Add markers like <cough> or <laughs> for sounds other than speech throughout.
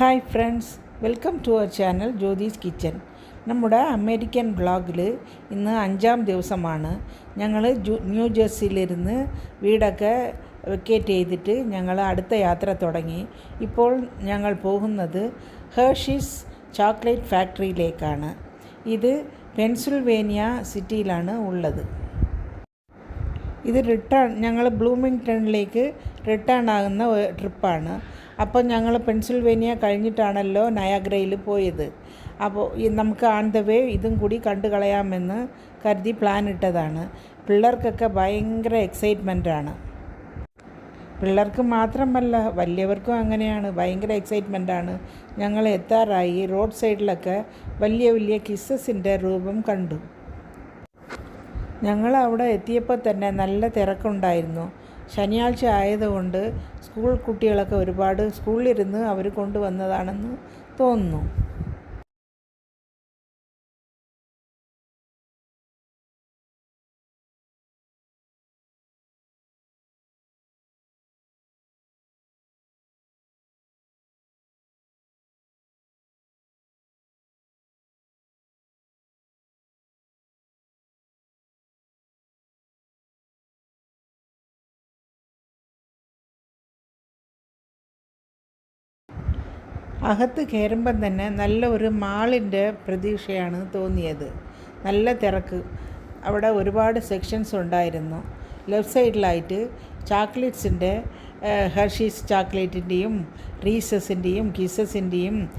Hi friends welcome to our channel Jyothis kitchen നമ്മുടെ American ബ്ലോഗിൽ ഇന്ന് അഞ്ചാം ദിവസമാണ്. ഞങ്ങൾ ന്യൂ ജേഴ്സിയിലിരുന്ന് വീടൊക്കെ വെക്കേറ്റ് ചെയ്തിട്ട് ഞങ്ങൾ അടുത്ത യാത്ര തുടങ്ങി. ഇപ്പോൾ ഞങ്ങൾ പോകുന്നത് ഹേർഷീസ് ചോക്ലേറ്റ് ഫാക്ടറിയിലേക്കാണ് ഇത് പെൻസിൽവേനിയ സിറ്റിയിലാണ് ഉള്ളത്. ഇത് റിട്ടേൺ ഞങ്ങൾ ബ്ലൂമിങ്ടണിലേക്ക് റിട്ടേൺ ആകുന്ന ട്രിപ്പാണ് അപ്പോൾ ഞങ്ങൾ പെൻസിൽവേനിയ കഴിഞ്ഞിട്ടാണല്ലോ നയാഗ്രയിൽ പോയത്. അപ്പോൾ നമുക്ക് ആൺ ദ വേ ഇതും കൂടി കണ്ടു കളയാമെന്ന് കരുതി പ്ലാൻ ഇട്ടതാണ്. പിള്ളേർക്കൊക്കെ ഭയങ്കര എക്സൈറ്റ്മെന്റാണ് പിള്ളേർക്ക് മാത്രമല്ല വലിയവർക്കും അങ്ങനെയാണ്. ഭയങ്കര എക്സൈറ്റ്മെന്റാണ് ഞങ്ങൾ എത്താറായി. റോഡ് സൈഡിലൊക്കെ വലിയ വലിയ കിസ്സസിന്റെ രൂപം കണ്ടു. ഞങ്ങൾ അവിടെ എത്തിയപ്പോൾ തന്നെ നല്ല തിരക്കുണ്ടായിരുന്നു. ശനിയാഴ്ച ആയതുകൊണ്ട് സ്കൂൾ കുട്ടികളൊക്കെ ഒരുപാട് സ്കൂളിലിരുന്ന് അവർ കൊണ്ടുവന്നതാണെന്ന് തോന്നുന്നു. അകത്ത് കയറുമ്പം തന്നെ നല്ല ഒരു മാളിന്റെ പ്രതീക്ഷയാണ് തോന്നിയത്. നല്ല തിരക്ക്. അവിടെ ഒരുപാട് സെക്ഷൻസ് ഉണ്ടായിരുന്നു. ലെഫ്റ്റ് സൈഡിലായിട്ട് ചാക്ലേറ്റ്സിന്റെ ഹെർഷീസ് ചാക്ലേറ്റിന്റെയും റീസസിന്റെയും കിസസിന്റെയും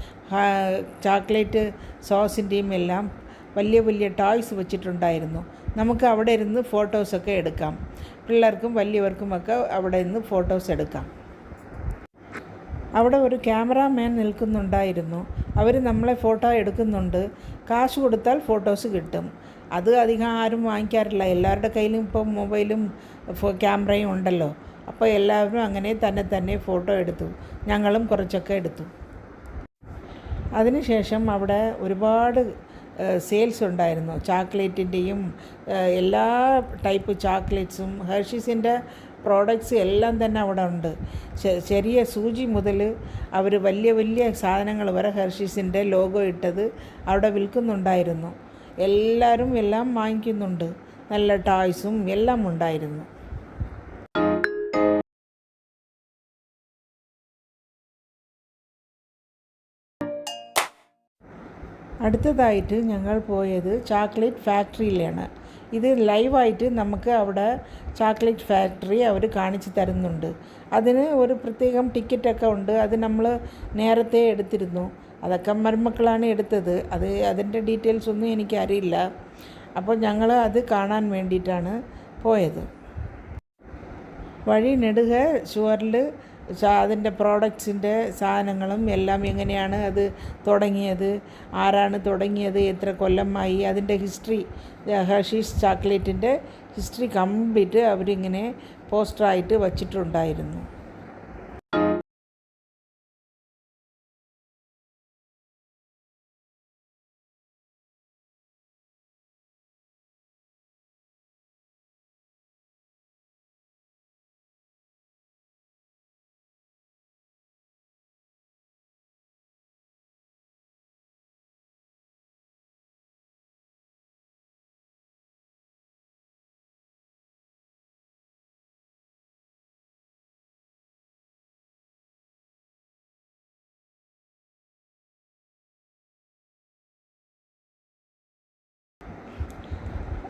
ചാക്ലേറ്റ് സോസിന്റെയും എല്ലാം വലിയ വലിയ ടോയ്സ് വെച്ചിട്ടുണ്ടായിരുന്നു. നമുക്ക് അവിടെ ഇരുന്ന് ഫോട്ടോസൊക്കെ എടുക്കാം. പിള്ളേർക്കും വലിയവർക്കുമൊക്കെ അവിടെ നിന്ന് ഫോട്ടോസ് എടുക്കാം. അവിടെ ഒരു ക്യാമറാമാൻ നിൽക്കുന്നുണ്ടായിരുന്നു. അവർ നമ്മളെ ഫോട്ടോ എടുക്കുന്നുണ്ട്. കാശ് കൊടുത്താൽ ഫോട്ടോസ് കിട്ടും. അത് അധികം ആരും വാങ്ങിക്കാറില്ല. എല്ലാവരുടെ കയ്യിലും ഇപ്പോൾ മൊബൈലും ക്യാമറയും ഉണ്ടല്ലോ. അപ്പോൾ എല്ലാവരും അങ്ങനെ തന്നെ തന്നെ ഫോട്ടോ എടുത്തു. ഞങ്ങളും കുറച്ചൊക്കെ എടുത്തു. അതിനുശേഷം അവിടെ ഒരുപാട് സെയിൽസ് ഉണ്ടായിരുന്നു. ചാക്ലേറ്റിന്റെയും എല്ലാ ടൈപ്പ് ചാക്ലേറ്റ്സും ഹെർഷീസിന്റെ പ്രോഡക്റ്റ്സ് എല്ലാം തന്നെ അവിടെ ഉണ്ട്. ചെറിയ സൂചി മുതൽ അവർ വലിയ വലിയ സാധനങ്ങൾ വരെ ഹെർഷീസിന്റെ ലോഗോ ഇട്ടത് അവിടെ വിൽക്കുന്നുണ്ടായിരുന്നു. എല്ലാവരും എല്ലാം വാങ്ങിക്കുന്നുണ്ട്. നല്ല ടോയ്സും എല്ലാം ഉണ്ടായിരുന്നു. അടുത്തതായിട്ട് ഞങ്ങൾ പോയത് ചോക്ലേറ്റ് ഫാക്ടറിയിലാണ് ഇത് ലൈവായിട്ട് നമുക്ക് അവിടെ ചോക്ലേറ്റ് ഫാക്ടറി അവർ കാണിച്ചു തരുന്നുണ്ട്. അതിന് ഒരു പ്രത്യേകം ടിക്കറ്റൊക്കെ ഉണ്ട്. അത് നമ്മൾ നേരത്തെ എടുത്തിരുന്നു. അതൊക്കെ മരുമക്കളാണ് എടുത്തത്. അത് അതിന്റെ ഡീറ്റെയിൽസ് ഒന്നും എനിക്കറിയില്ല. അപ്പോൾ ഞങ്ങൾ അത് കാണാൻ വേണ്ടിയിട്ടാണ് പോയത്. വഴി നെടുക അതിന്റെ പ്രോഡക്റ്റ്സിന്റെ സാധനങ്ങളും എല്ലാം എങ്ങനെയാണ് അത് തുടങ്ങിയത്? ആരാണ് തുടങ്ങിയത്? എത്ര കൊല്ലമായി? അതിന്റെ ഹിസ്റ്ററി ഹഷീഷ് ചോക്ലേറ്റിന്റെ ഹിസ്റ്ററി കംപ്ലീറ്റ് അവരിങ്ങനെ പോസ്റ്ററായിട്ട് വച്ചിട്ടുണ്ടായിരുന്നു.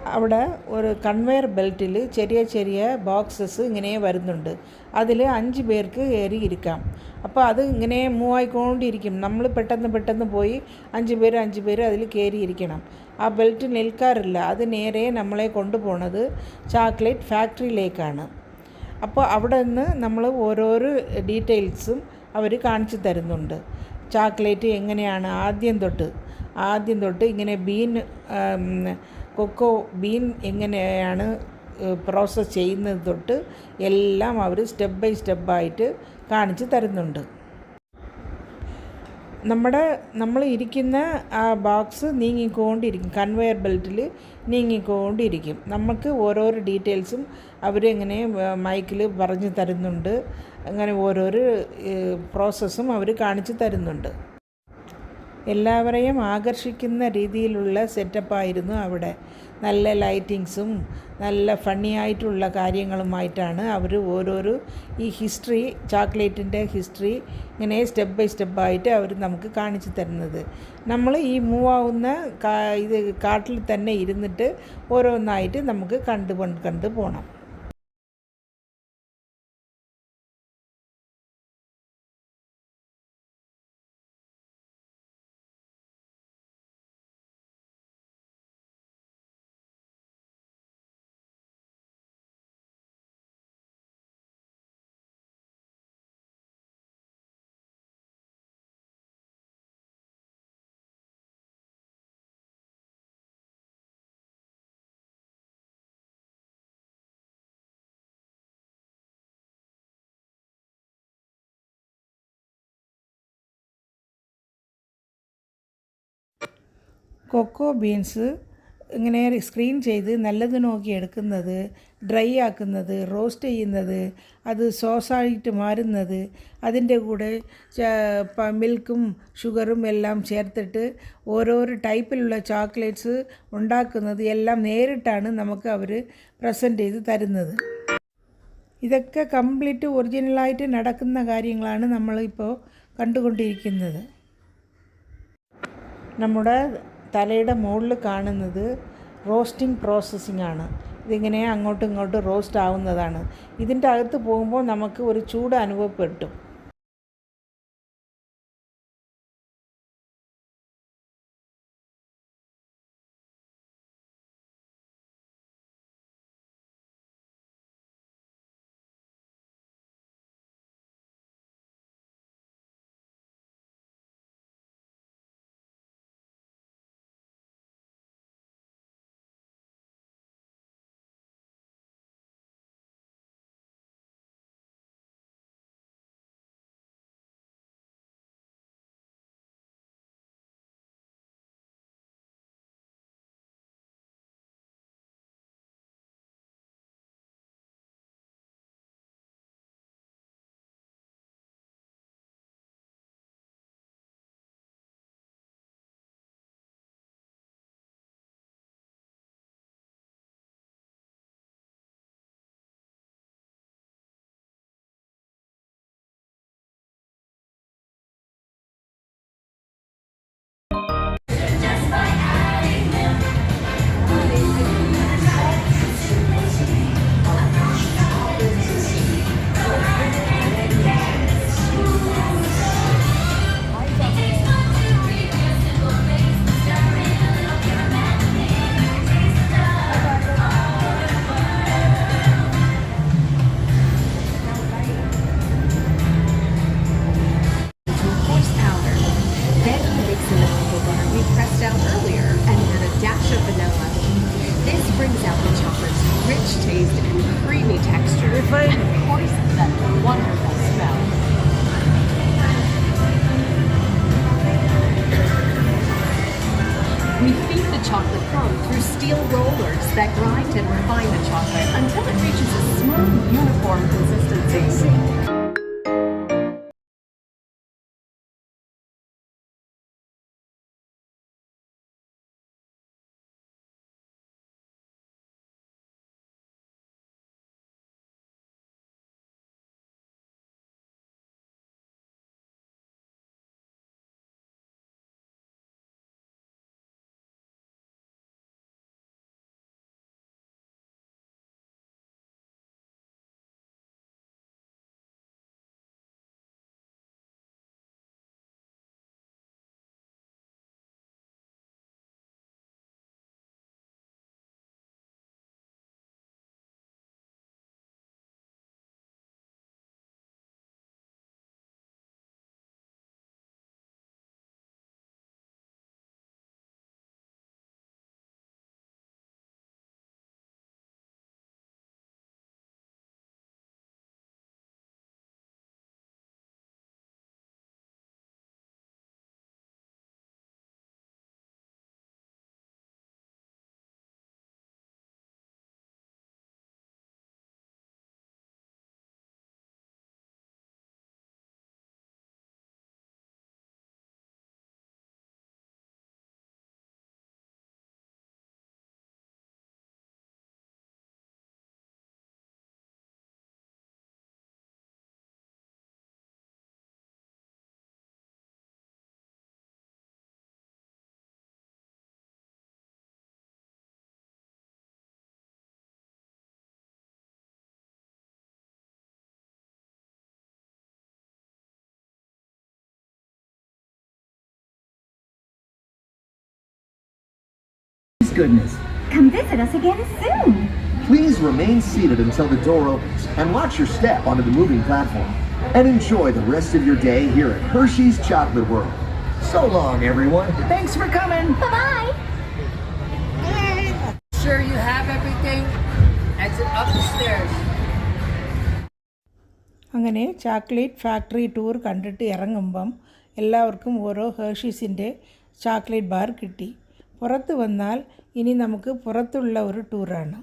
അവിടെ ഒരു കൺവെയർ ബെൽറ്റിൽ ചെറിയ ചെറിയ ബോക്സസ് ഇങ്ങനെ വരുന്നുണ്ട്. അതിൽ അഞ്ച് പേർക്ക് കയറി ഇരിക്കാം. അപ്പോൾ അത് ഇങ്ങനെ മൂവ് ആയിക്കൊണ്ടിരിക്കും. നമ്മൾ പെട്ടെന്ന് പെട്ടെന്ന് പോയി അഞ്ച് പേര് അഞ്ച് പേര് അതിൽ കയറി ഇരിക്കണം. ആ ബെൽറ്റ് നിൽക്കാറില്ല. അത് നേരെ നമ്മളെ കൊണ്ടുപോണത് ചോക്ലേറ്റ് ഫാക്ടറിയിലേക്കാണ് അപ്പോൾ അവിടെ നിന്ന് നമ്മൾ ഓരോരോ ഡീറ്റെയിൽസും അവർ കാണിച്ചു തരുന്നുണ്ട്. ചോക്ലേറ്റ് എങ്ങനെയാണ് ആദ്യം തൊട്ട്? ആദ്യം തൊട്ട് ഇങ്ങനെ ബീൻ കൊക്കോ ബീൻ എങ്ങനെയാണ് പ്രോസസ്സ് ചെയ്യുന്നത് തൊട്ട് എല്ലാം അവർ സ്റ്റെപ്പ് ബൈ സ്റ്റെപ്പായിട്ട് കാണിച്ച് തരുന്നുണ്ട്. നമ്മുടെ നമ്മൾ ഇരിക്കുന്ന ആ ബോക്സ് നീങ്ങിക്കൊണ്ടിരിക്കും കൺവെയർ ബെൽറ്റിൽ നീങ്ങിക്കൊണ്ടിരിക്കും. നമുക്ക് ഓരോരോ ഡീറ്റെയിൽസും അവരെങ്ങനെ മൈക്കിൽ പറഞ്ഞു തരുന്നുണ്ട്. അങ്ങനെ ഓരോരോ പ്രോസസ്സും അവർ കാണിച്ചു തരുന്നുണ്ട്. എല്ലാവരെയും ആകർഷിക്കുന്ന രീതിയിലുള്ള സെറ്റപ്പായിരുന്നു അവിടെ. നല്ല ലൈറ്റിങ്സും നല്ല ഫണ്ണി ആയിട്ടുള്ള കാര്യങ്ങളുമായിട്ടാണ് അവർ ഓരോരോ ഈ ഹിസ്റ്ററി ചോക്ലേറ്റിന്റെ ഹിസ്റ്ററി ഇങ്ങനെ സ്റ്റെപ്പ് ബൈ സ്റ്റെപ്പായിട്ട് അവർ നമുക്ക് കാണിച്ചു തരുന്നത്. നമ്മൾ ഈ മൂവാവുന്ന ഇത് കാട്ടിൽ തന്നെ ഇരുന്നിട്ട് ഓരോന്നായിട്ട് നമുക്ക് കണ്ടുകൊണ്ട് കണ്ട് പോകണം കൊക്കോ ബീൻസ് ഇങ്ങനെ സ്ക്രീൻ ചെയ്ത് നല്ലത് നോക്കി എടുക്കുന്നത് ഡ്രൈ ആക്കുന്നത് റോസ്റ്റ് ചെയ്യുന്നത് അത് സോസായിട്ട് മാറുന്നത് അതിന്റെ കൂടെ മിൽക്കും ഷുഗറും എല്ലാം ചേർത്തിട്ട് ഓരോരോ ടൈപ്പിലുള്ള ചോക്ലേറ്റ്സ് ഉണ്ടാക്കുന്നത് എല്ലാം നേരിട്ടാണ് നമുക്ക് അവർ പ്രസന്റ് ചെയ്ത് തരുന്നത്. ഇതൊക്കെ കംപ്ലീറ്റ് ഒറിജിനലായിട്ട് നടക്കുന്ന കാര്യങ്ങളാണ് നമ്മളിപ്പോൾ കണ്ടുകൊണ്ടിരിക്കുന്നത്. നമ്മുടെ തലയുടെ മുകളിൽ കാണുന്നത് റോസ്റ്റിംഗ് പ്രോസസ്സിംഗ് ആണ്. ഇതിങ്ങനെ അങ്ങോട്ടും ഇങ്ങോട്ടും റോസ്റ്റ് ആവുന്നതാണ്. ഇതിന്റെ അകത്ത് പോകുമ്പോൾ നമുക്ക് ഒരു ചൂട് അനുഭവപ്പെട്ടു. Uniform consistency. goodness. Come visit us again soon. Please remain seated until the door opens and watch your step onto the moving platform. And enjoy the rest of your day here at Hershey's Chocolate World. So long, everyone. Thanks for coming. Bye bye. Sure you have everything? Exit up the stairs. അങ്ങനെ ചാക്ലേറ്റ് factory tour കണ്ടിട്ട് ഇറങ്ങുമ്പം എല്ലാവർക്കും ഓരോ ഹേർഷീസിൻ്റെ ചാക്ലേറ്റ് bar കിട്ടി പുറത്ത് വന്നാൽ ഇനി നമുക്ക് പുറത്തുള്ള ഒരു ടൂറാണ്.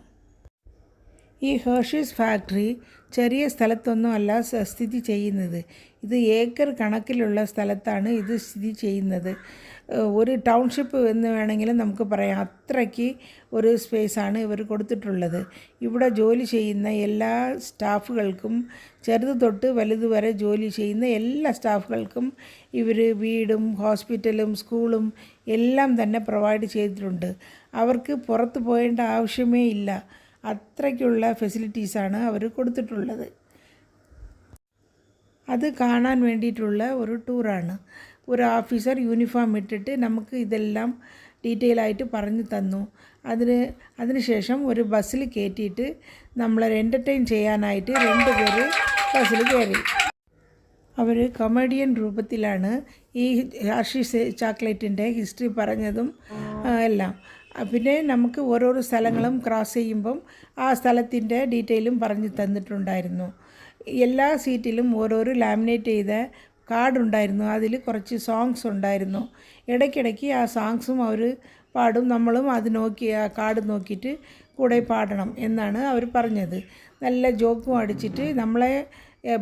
ഈ ഹേർഷീസ് ഫാക്ടറി ചെറിയ സ്ഥലത്തൊന്നും അല്ല സ്ഥിതി ചെയ്യുന്നത്. ഇത് ഏക്കർ കണക്കിലുള്ള സ്ഥലത്താണ് ഇത് സ്ഥിതി ചെയ്യുന്നത്. ഒരു ടൗൺഷിപ്പ് എന്ന് വേണമെങ്കിലും നമുക്ക് പറയാം. അത്രയ്ക്ക് ഒരു സ്പേസാണ് ഇവർ കൊടുത്തിട്ടുള്ളത്. ഇവിടെ ജോലി ചെയ്യുന്ന എല്ലാ സ്റ്റാഫുകൾക്കും ചെറുത് തൊട്ട് വലുത് വരെ ജോലി ചെയ്യുന്ന എല്ലാ സ്റ്റാഫുകൾക്കും ഇവർ വീടും ഹോസ്പിറ്റലും സ്കൂളും എല്ലാം തന്നെ പ്രൊവൈഡ് ചെയ്തിട്ടുണ്ട്. അവർക്ക് പുറത്ത് പോകേണ്ട ആവശ്യമേ ഇല്ല. അത്രയ്ക്കുള്ള ഫെസിലിറ്റീസാണ് അവർ കൊടുത്തിട്ടുള്ളത്. അത് കാണാൻ വേണ്ടിയിട്ടുള്ള ഒരു ടൂറാണ് ഒരു ഓഫീസർ യൂണിഫോം ഇട്ടിട്ട് നമുക്ക് ഇതെല്ലാം ഡീറ്റെയിൽ ആയിട്ട് പറഞ്ഞു തന്നു. അതിന് അതിനുശേഷം ഒരു ബസ്സിൽ കയറ്റിയിട്ട് നമ്മളെ എന്റർടൈൻ ചെയ്യാനായിട്ട് രണ്ട് പേര് ബസ്സിൽ കയറി. അവർ കൊമേഡിയൻ രൂപത്തിലാണ് ഈ ഹർഷീസ് ചോക്ലേറ്റിന്റെ ഹിസ്റ്ററി പറഞ്ഞതും എല്ലാം. പിന്നെ നമുക്ക് ഓരോരോ സ്ഥലങ്ങളും ക്രോസ് ചെയ്യുമ്പം ആ സ്ഥലത്തിന്റെ ഡീറ്റെയിലും പറഞ്ഞു തന്നിട്ടുണ്ടായിരുന്നു. എല്ലാ സീറ്റിലും ഓരോരോ ലാമിനേറ്റ് ചെയ്ത കാർഡ് ഉണ്ടായിരുന്നു. അതിൽ കുറച്ച് സോങ്സ് ഉണ്ടായിരുന്നു. ഇടയ്ക്കിടയ്ക്ക് ആ സോങ്സും അവർ പാടും. നമ്മളും അത് നോക്കി ആ കാർഡ് നോക്കിയിട്ട് കൂടെ പാടണം എന്നാണ് അവർ പറഞ്ഞത്. നല്ല ജോക്കും അടിച്ചിട്ട് നമ്മളെ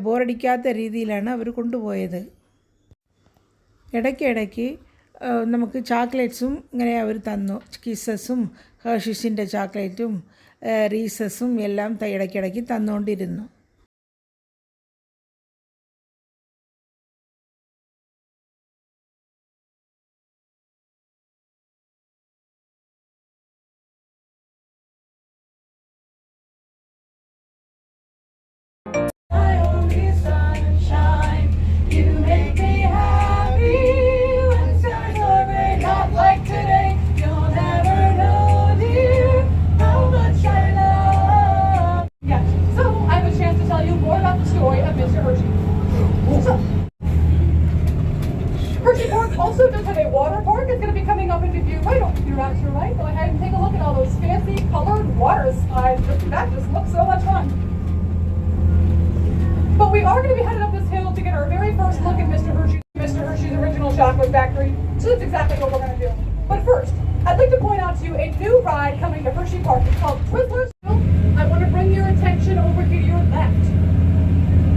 ബോറടിക്കാത്ത രീതിയിലാണ് അവർ കൊണ്ടുപോയത്. ഇടയ്ക്കിടയ്ക്ക് നമുക്ക് ചാക്ലേറ്റ്സും ഇങ്ങനെ അവർ തന്നു. കിസസും ഹേർഷിസിന്റെ ചോക്ലേറ്റും റീസസും എല്ലാം ഇടയ്ക്കിടയ്ക്ക് തന്നുകൊണ്ടിരുന്നു. To point out to you a new ride coming to Hershey Park. It's called Twizzlers. I want to bring your attention over here to your left.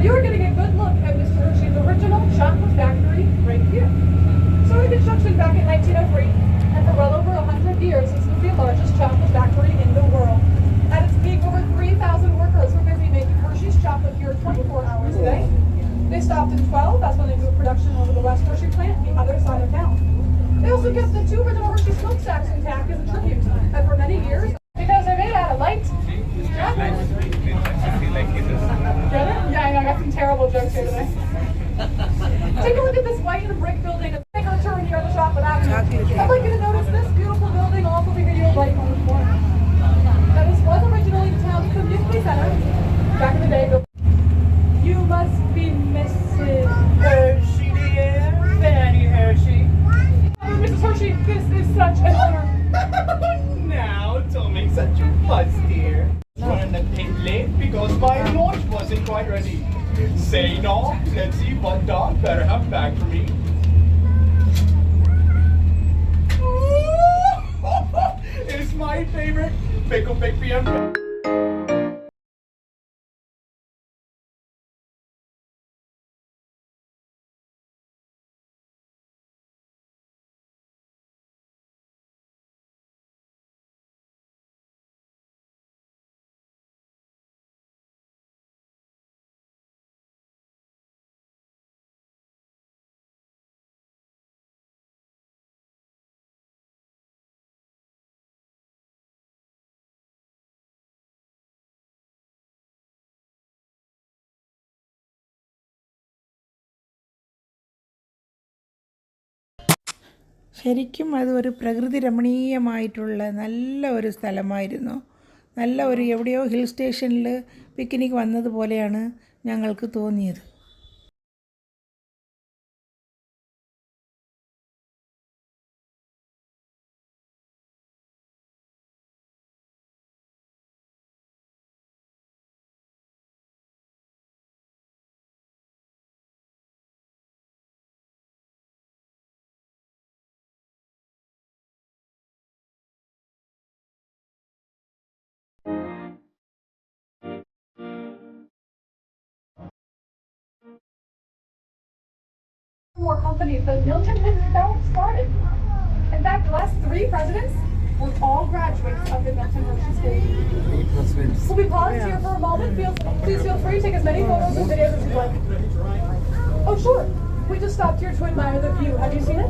You're getting a good look at Mr. Hershey's original chocolate factory right here. So Started construction back in 1903, and for well over 100 years, this was the largest chocolate factory in the world. At its peak, over 3,000 workers were busy making Hershey's chocolate here 24 hours a day. They stopped in 12, that's when they moved production over to the West Hershey plant, the other side of town. They also kept the two Jackson Tack is a tribute to wasn't quite ready. Say no, let's see what dog better have back for me. <laughs> it's my favorite pickle pick PM. ശരിക്കും അത് ഒരു പ്രകൃതി രമണീയമായിട്ടുള്ള നല്ല ഒരു സ്ഥലമായിരുന്നു. നല്ല ഒരു എവിടെയോ ഹിൽ സ്റ്റേഷനിൽ പിക്നിക് വന്നതുപോലെയാണ് ഞങ്ങൾക്ക് തോന്നിയത്. More companies than Milton himself started. In fact, the last three presidents were all graduates of the Milton Hershey School. So we pause here for a moment. Feel, please feel free to take as many photos and videos as you'd like. Oh, sure. We just stopped here to admire the view. Have you seen it?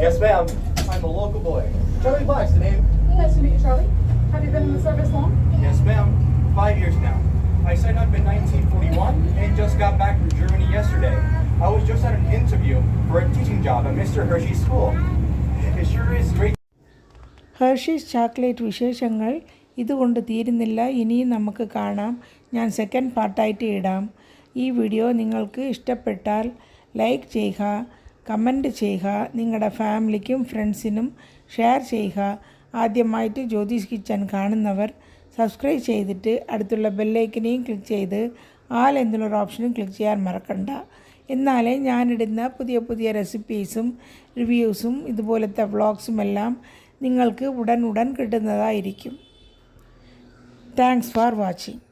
Yes, ma'am. I'm a local boy. Charlie Black's the name. Nice to meet you, Charlie. Have you been in the service long? Yes, ma'am. Five years now. I signed up in 1941 and just got back from Germany yesterday. I was just at an interview for a teaching job at Mr. Hershey's school. It sure is great. Hershey's chocolate വിശേഷങ്ങൾ ഇതുകൊണ്ട് തീരുന്നില്ല ഇനിയും നമുക്ക് കാണാം ഞാൻ second പാർട്ടായിട്ട് ഇടാം ഈ വീഡിയോ നിങ്ങൾക്ക് ഇഷ്ടപ്പെട്ടാൽ ലൈക്ക് ചെയ്യുക കമന്റ് ചെയ്യുക നിങ്ങളുടെ ഫാമിലിക്കും ഫ്രണ്ട്സിനും ഷെയർ ചെയ്യുക ആദ്യമായിട്ട് ജ്യോതിഷ് കിച്ചൻ കാണുന്നവർ സബ്സ്ക്രൈബ് ചെയ്തിട്ട് അടുത്തുള്ള ബെല്ലൈക്കനെയും ക്ലിക്ക് ചെയ്ത് ആൽ എന്നുള്ളൊരു ഓപ്ഷനും ക്ലിക്ക് ചെയ്യാൻ മറക്കണ്ട എന്നാലേ ഞാനിടുന്ന പുതിയ പുതിയ റെസിപ്പീസും റിവ്യൂസും ഇതുപോലത്തെ വ്ളോഗ്സും എല്ലാം നിങ്ങൾക്ക് ഉടൻ ഉടൻ കിട്ടുന്നതായിരിക്കും. Thanks for watching